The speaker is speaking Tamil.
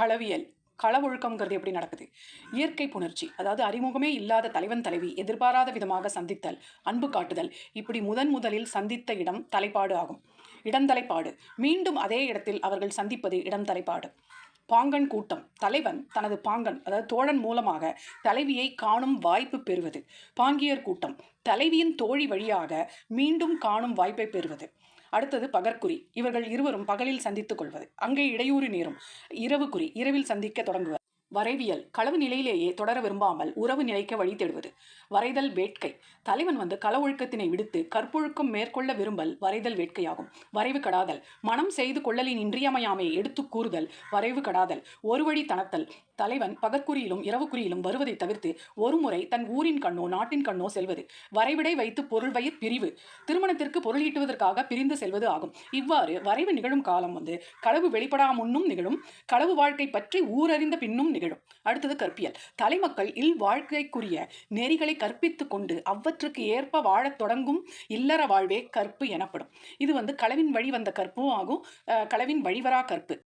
களவியல் கள ஒழுக்கம்ங்கிறது எப்படி நடக்குது? இயற்கை புணர்ச்சி அதாவது அறிமுகமே இல்லாத தலைவன் தலைவி எதிர்பாராத விதமாக சந்தித்தல் அன்பு காட்டுதல் இப்படி முதன் முதலில் சந்தித்த இடம் தலைப்பாடு ஆகும். இடந்தலைப்பாடு மீண்டும் அதே இடத்தில் அவர்கள் சந்திப்பது இடம் தலைப்பாடு. பாங்கன் கூட்டம். தலைவன் தனது பாங்கன் அதாவது தோழன் மூலமாக தலைவியை காணும் வாய்ப்பு பெறுவது. பாங்கியர் கூட்டம். தலைவியின் தோழி வழியாக மீண்டும் காணும் வாய்ப்பை பெறுவது. அடுத்தது பகற்குறி. இவர்கள் இருவரும் பகலில் சந்தித்துக் கொள்வது. அங்கே இடையூறு நேரும். இரவு குறி இரவில் சந்திக்க தொடங்குவது வரைவியல் களவு நிலையிலேயே தொடர விரும்பாமல் உறவு நிலைக்க வழி தேடுவது. வரைதல் வேட்கை. தலைவன் வந்து கள ஒழுக்கத்தினை விடுத்து கற்பொழுக்கம் மேற்கொள்ள விரும்பல் வரைதல் வேட்கையாகும். வரைவு கடாதல். மனம் செய்து கொள்ளலின் இன்றியமையாமையை எடுத்து கூறுதல் வரைவு கடாதல். ஒரு வழி தனத்தல். தலைவன் பகற்குறியிலும் இரவுக்குறியிலும் வருவதை தவிர்த்து ஒருமுறை தன் ஊரின் கண்ணோ நாட்டின் கண்ணோ செல்வது. வரைவிடை வைத்து பொருள் வயிற் பிரிவு. திருமணத்திற்கு பொருள் ஈட்டுவதற்காக பிரிந்து செல்வது ஆகும். இவ்வாறு வரைவு நிகழும் காலம் வந்து களவு வெளிப்படா முன்னும் நிகழும். களவு வாழ்க்கை பற்றி ஊரறிந்த பின்னும் நிகழும். அடுத்தது கற்பியல். தலைமக்கள் இல் வாழ்க்கைக்குரிய நெறிகளை கற்பித்து கொண்டு அவற்றுக்கு ஏற்ப வாழத் தொடங்கும் இல்லற வாழ்வே கற்பு எனப்படும். இது வந்து களவின் வழி வந்த கற்பும் ஆகும். களவின் வழிவரா கற்பு.